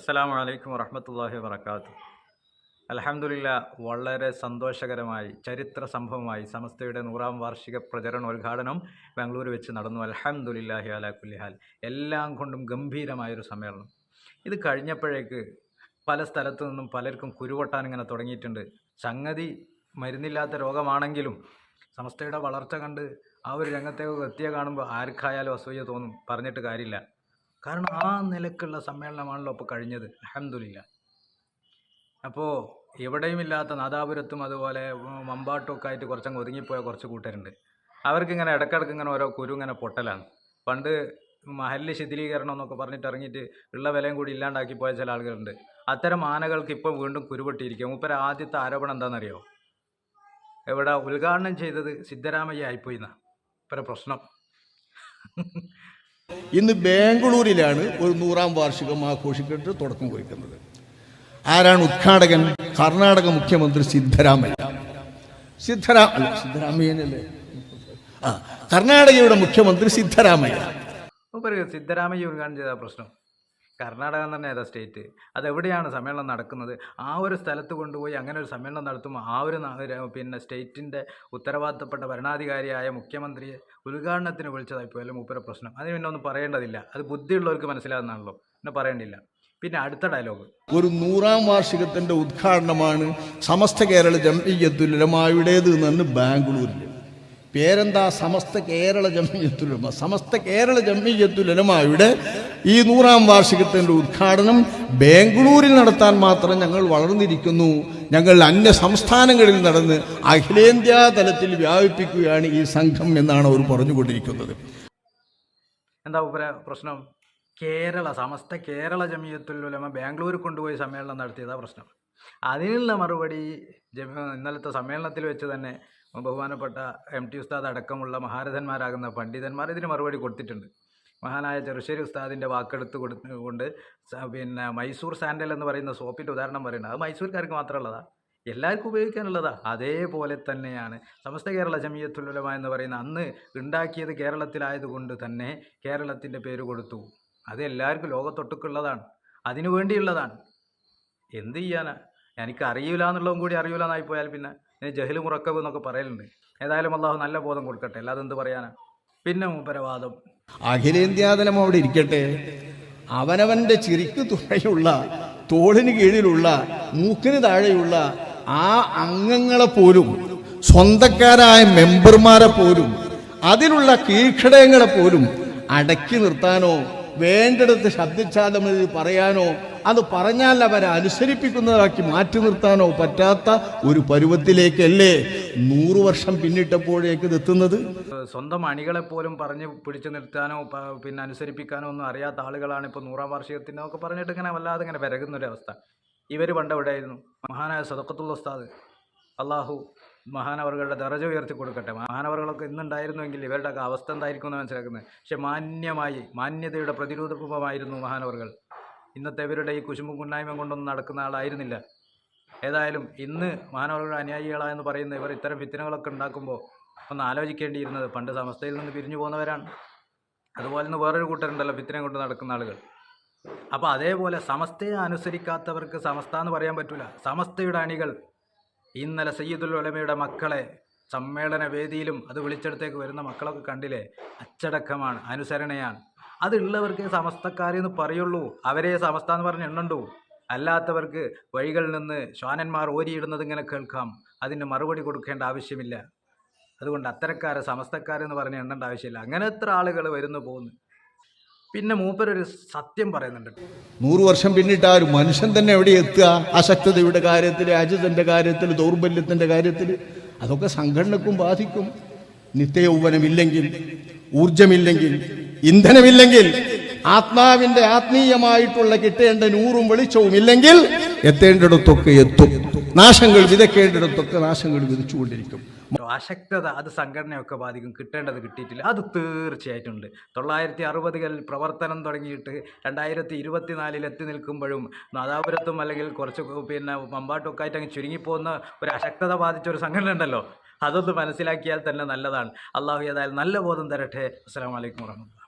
അസ്സലാമു വലൈക്കും വറഹമത്തല്ലാഹി വർക്കാത്തു അലഹമുല്ല വളരെ സന്തോഷകരമായി ചരിത്ര സംഭവമായി സമസ്തയുടെ നൂറാം വാർഷിക പ്രചരണോദ്ഘാടനം ബാംഗ്ലൂർ വെച്ച് നടന്നു. അലഹമുല്ലാഹി അലാ കുല്ലിഹാൽ എല്ലാം കൊണ്ടും ഗംഭീരമായൊരു സമ്മേളനം. ഇത് കഴിഞ്ഞപ്പോഴേക്ക് പല സ്ഥലത്തു നിന്നും പലർക്കും കുരുവട്ടാൻ ഇങ്ങനെ തുടങ്ങിയിട്ടുണ്ട്. സംഗതി മരുന്നില്ലാത്ത രോഗമാണെങ്കിലും സമസ്തയുടെ വളർച്ച കണ്ട് ആ ഒരു രംഗത്തേക്ക് എത്തിയ കാണുമ്പോൾ ആർക്കായാലും അസൂയ തോന്നും. പറഞ്ഞിട്ട് കാര്യമില്ല. കാരണം ആ നിലക്കുള്ള സമ്മേളനമാണല്ലോ അപ്പോൾ കഴിഞ്ഞത്. അഹമ്മദില്ല അപ്പോൾ എവിടെയും ഇല്ലാത്ത നാദാപുരത്തും അതുപോലെ ഉം, മമ്പാട്ടും ഒക്കെ ആയിട്ട് കുറച്ചങ്ങ് ഒതുങ്ങിപ്പോയ കുറച്ച് കൂട്ടരുണ്ട്. അവർക്കിങ്ങനെ ഇടയ്ക്കിടയ്ക്ക് ഇങ്ങനെ ഓരോ കുരു ഇങ്ങനെ പൊട്ടലാണ്. പണ്ട് മഹല്ല് ശിഥിലീകരണം എന്നൊക്കെ പറഞ്ഞിട്ട് ഇറങ്ങിയിട്ട് ഉള്ള വിലയും കൂടി ഇല്ലാണ്ടാക്കി പോയ ചില ആളുകളുണ്ട്. അത്തരം ആനകൾക്ക് ഇപ്പോൾ വീണ്ടും കുരുപൊട്ടിയിരിക്കുക മൂപ്പര ആദ്യത്തെ ആരോപണം എന്താണെന്നറിയോ എവിടെ ഉദ്ഘാടനം ചെയ്തത് സിദ്ധരാമയ്യ ആയിപ്പോയിന്നാ. ഇപ്പര പ്രശ്നം. ഇന്ന് ബാംഗ്ലൂരിലാണ് ഒരു നൂറാം വാർഷികം ആഘോഷിച്ചിട്ട് തുടക്കം കുറിക്കുന്നത്. ആരാണ് ഉദ്ഘാടകൻ? കർണാടക മുഖ്യമന്ത്രി സിദ്ധരാമയ്യ. സിദ്ധരാമ സിദ്ധരാമയ്യനല്ലേ? ആ കർണാടകയുടെ മുഖ്യമന്ത്രി സിദ്ധരാമയ്യ. സിദ്ധരാമയ്യ ഉദ്ഘാടനം ചെയ്ത പ്രശ്നം. കർണാടക പറഞ്ഞാൽ ഏതാ സ്റ്റേറ്റ് അതെവിടെയാണ് സമ്മേളനം നടക്കുന്നത്? ആ ഒരു സ്ഥലത്ത് കൊണ്ടുപോയി അങ്ങനെ ഒരു സമ്മേളനം നടത്തുമ്പോൾ ആ ഒരു പിന്നെ സ്റ്റേറ്റിന്റെ ഉത്തരവാദിത്തപ്പെട്ട ഭരണാധികാരിയായ മുഖ്യമന്ത്രിയെ ഉദ്ഘാടനത്തിന് വിളിച്ചതായി പോയാലും മൂപ്പര പ്രശ്നം. അതിന് പിന്നെ ഒന്നും പറയേണ്ടതില്ല. അത് ബുദ്ധിയുള്ളവർക്ക് മനസ്സിലാകുന്നതാണല്ലോ. പിന്നെ പറയേണ്ടില്ല പിന്നെ അടുത്ത ഡയലോഗ് ഒരു നൂറാം വാർഷികത്തിന്റെ ഉദ്ഘാടനമാണ് സമസ്ത കേരള ജംഇയ്യത്തുലമായുടേത് എന്നാണ് ബാംഗ്ലൂരിൽ പേരെന്താ? സമസ്ത കേരള ജംഇയ്യത്തുലമ? സമസ്ത കേരള ജംഇയ്യത്തുലമായുടെ ഈ നൂറാം വാർഷികത്തിന്റെ ഉദ്ഘാടനം ബാംഗ്ലൂരിൽ നടത്താൻ മാത്രം ഞങ്ങൾ വളർന്നിരിക്കുന്നു. ഞങ്ങൾ അന്യ സംസ്ഥാനങ്ങളിൽ നടന്ന് അഖിലേന്ത്യാ തലത്തിൽ വ്യാപിപ്പിക്കുകയാണ് ഈ സംഘം എന്നാണ് അവർ പറഞ്ഞുകൊണ്ടിരിക്കുന്നത്. എന്താ പ്രശ്നം? കേരള സമസ്ത കേരള ജമിയത്തുൽ ഉലമ ബാംഗ്ലൂർ കൊണ്ടുപോയി സമ്മേളനം നടത്തിയതാ പ്രശ്നം. അതിനുള്ള മറുപടി ഇന്നലത്തെ സമ്മേളനത്തിൽ വെച്ച് തന്നെ ബഹുമാനപ്പെട്ട എം ടി ഉസ്താദ് അടക്കമുള്ള മഹാരഥന്മാരാകുന്ന പണ്ഡിതന്മാർ ഇതിന് മറുപടി കൊടുത്തിട്ടുണ്ട്. മഹാനായ ചെറുശ്ശേരി ഉസ്താദിന്റെ വാക്കെടുത്ത് കൊടുത്തുകൊണ്ട് പിന്നെ മൈസൂർ സാൻഡൽ എന്ന് പറയുന്ന സോപ്പിന്റെ ഉദാഹരണം പറയുന്നത്. അത് മൈസൂർക്കാർക്ക് മാത്രമുള്ളതാ. എല്ലാവർക്കും ഉപയോഗിക്കാനുള്ളതാ. അതേപോലെ തന്നെയാണ്. സമസ്ത കേരള ജമിയത്തുലമ എന്ന് പറയുന്ന അന്ന് ഉണ്ടാക്കിയത് കേരളത്തിലായതുകൊണ്ട് തന്നെ കേരളത്തിന്റെ പേര് കൊടുത്തു. അത് എല്ലാവർക്കും ലോകത്തൊട്ടുക്കുള്ളതാണ്. അതിനു വേണ്ടിയുള്ളതാണ്. എന്ത് ചെയ്യാനാ? എനിക്ക് അറിയില്ല എന്നുള്ളതും കൂടി അറിയില്ല പോയാൽ പിന്നെ ജഹൽ മുറക്കവ് എന്നൊക്കെ പറയലുണ്ട്. ഏതായാലും അള്ളാഹു നല്ല ബോധം കൊടുക്കട്ടെ. അല്ലാതെ എന്ത് പറയാനാ? പിന്നെ മൂപ്പരവാദം അഖിലേന്ത്യാതലം അവിടെ ഇരിക്കട്ടെ. അവനവന്റെ ചിരിക്ക് തുണയുള്ള തോളിന് കീഴിലുള്ള മൂക്കിന് താഴെയുള്ള ആ അംഗങ്ങളെ പോലും സ്വന്തക്കാരായ മെമ്പർമാരെ പോലും അതിലുള്ള കീഴ്ഘടകങ്ങളെ പോലും അടക്കി നിർത്താനോ വേണ്ടിടത്ത് ശബ്ദിച്ചാലും പറയാനോ അത് പറഞ്ഞാൽ അവരെ അനുസരിപ്പിക്കുന്നതാക്കി മാറ്റി നിർത്താനോ പറ്റാത്ത ഒരു പരുവത്തിലേക്കല്ലേ നൂറു വർഷം പിന്നിട്ടപ്പോഴേക്ക് ഇത് എത്തുന്നത്? ഏഹ് സ്വന്തം അണികളെ പോലും പറഞ്ഞ് പിടിച്ചു നിർത്താനോ പിന്നെ അനുസരിപ്പിക്കാനോ ഒന്നും അറിയാത്ത ആളുകളാണ് ഇപ്പോൾ നൂറാം വാർഷികത്തിനോ ഒക്കെ പറഞ്ഞിട്ട് ഇങ്ങനെ വല്ലാതെ ഇങ്ങനെ വിരകുന്ന ഒരു അവസ്ഥ ഇവർ പണ്ട് എവിടെയായിരുന്നു? മഹാനായ സദക്കത്തുള്ള ഉസ്താദ്. അള്ളാഹു മഹാനവറുകളുടെ ദറജ ഉയർത്തി കൊടുക്കട്ടെ. മഹാനവറുകളൊക്കെ ഇന്നുണ്ടായിരുന്നുവെങ്കിൽ ഇവരുടെയൊക്കെ അവസ്ഥ എന്തായിരിക്കും എന്ന് മനസ്സിലാക്കുന്നത്. പക്ഷെ മാന്യമായി മാന്യതയുടെ പ്രതിരോധ രൂപമായിരുന്നു മഹാനവറുകൾ. ഇന്നത്തെ ഇവരുടെ ഈ കുശുമ്പും കുന്നായ്മ കൊണ്ടൊന്നും നടക്കുന്ന ആളായിരുന്നില്ല. ഏതായാലും ഇന്ന് മഹാനവരുടെ അനുയായികളായെന്ന് പറയുന്ന ഇവർ ഇത്തരം ഫിത്തനകളൊക്കെ ഉണ്ടാക്കുമ്പോൾ ഒന്ന് ആലോചിക്കേണ്ടിയിരുന്നത് പണ്ട് സമസ്തയിൽ നിന്ന് പിരിഞ്ഞു പോകുന്നവരാണ് അതുപോലെ തന്നെ വേറൊരു കൂട്ടരുണ്ടല്ലോ ഫിത്തിനെ കൊണ്ട് നടക്കുന്ന ആളുകൾ. അപ്പോൾ അതേപോലെ സമസ്തയെ അനുസരിക്കാത്തവർക്ക് സമസ്ത എന്ന് പറയാൻ പറ്റില്ല സമസ്തയുടെ അണികൾ ഇന്നലെ സയ്യിദുൽ ഉലമയുടെ മക്കളെ സമ്മേളന വേദിയിലും അത് വിളിച്ചെടുത്തേക്ക് വരുന്ന മക്കളൊക്കെ കണ്ടില്ലേ? അച്ചടക്കമാണ് അനുസരണയാണ്. അതുള്ളവർക്ക് സമസ്തക്കാരെന്ന് പറയുള്ളൂ. അവരെ സമസ്ത എന്ന് പറഞ്ഞ് എണ്ണണ്ടു. അല്ലാത്തവർക്ക് വഴികളിൽ നിന്ന് ശ്വാനന്മാർ ഓരിയിടുന്നത് ഇങ്ങനെ കേൾക്കാം. അതിന് മറുപടി കൊടുക്കേണ്ട ആവശ്യമില്ല. അതുകൊണ്ട് അത്തരക്കാരെ സമസ്തക്കാരെന്ന് പറഞ്ഞ് എണ്ണേണ്ട ആവശ്യമില്ല. അങ്ങനെ എത്ര ആളുകൾ വരുന്നു പോകുന്നു. പിന്നെ മൂപ്പരൊരു സത്യം പറയുന്നുണ്ട്. നൂറു വർഷം പിന്നിട്ട് ആ ഒരു മനുഷ്യൻ തന്നെ എവിടെ എത്തുക? അശക്തതയുടെ കാര്യത്തിൽ അജിതന്റെ കാര്യത്തിൽ ദൗർബല്യത്തിന്റെ കാര്യത്തിൽ അതൊക്കെ സംഘടനക്കും ബാധിക്കും. നിത്യ നിത്യയൗവനമില്ലെങ്കിൽ ഊർജമില്ലെങ്കിൽ ഇന്ധനമില്ലെങ്കിൽ ആത്മാവിന്റെ ആത്മീയമായിട്ടുള്ള കിട്ടേണ്ട നൂറും വെളിച്ചവും ഇല്ലെങ്കിൽ എത്തേണ്ടിടത്തൊക്കെ എത്തും. നാശങ്ങൾ വിതക്കേണ്ടിടത്തൊക്കെ നാശങ്ങൾ വിതച്ചുകൊണ്ടിരിക്കും അശക്തത അത് സംഘടനയൊക്കെ ബാധിക്കും. കിട്ടേണ്ടത് കിട്ടിയിട്ടില്ല. അത് തീർച്ചയായിട്ടും ഉണ്ട് തൊള്ളായിരത്തി അറുപതുകളിൽ പ്രവർത്തനം തുടങ്ങിയിട്ട് രണ്ടായിരത്തി ഇരുപത്തിനാലിൽ എത്തി നിൽക്കുമ്പോഴും നാദാപുരത്തും അല്ലെങ്കിൽ കുറച്ച് പിന്നെ മമ്പാട്ടൊക്കെ ആയിട്ട് അങ്ങ് ചുരുങ്ങിപ്പോകുന്ന ഒരു അശക്തത ബാധിച്ച ഒരു സംഘടന ഉണ്ടല്ലോ. അതൊന്ന് മനസ്സിലാക്കിയാൽ തന്നെ നല്ലതാണ്. അള്ളാഹു ഏതായാലും നല്ല ബോധം തരട്ടെ. അസ്സാം വലൈക്കും വർഹമത്തുള്ള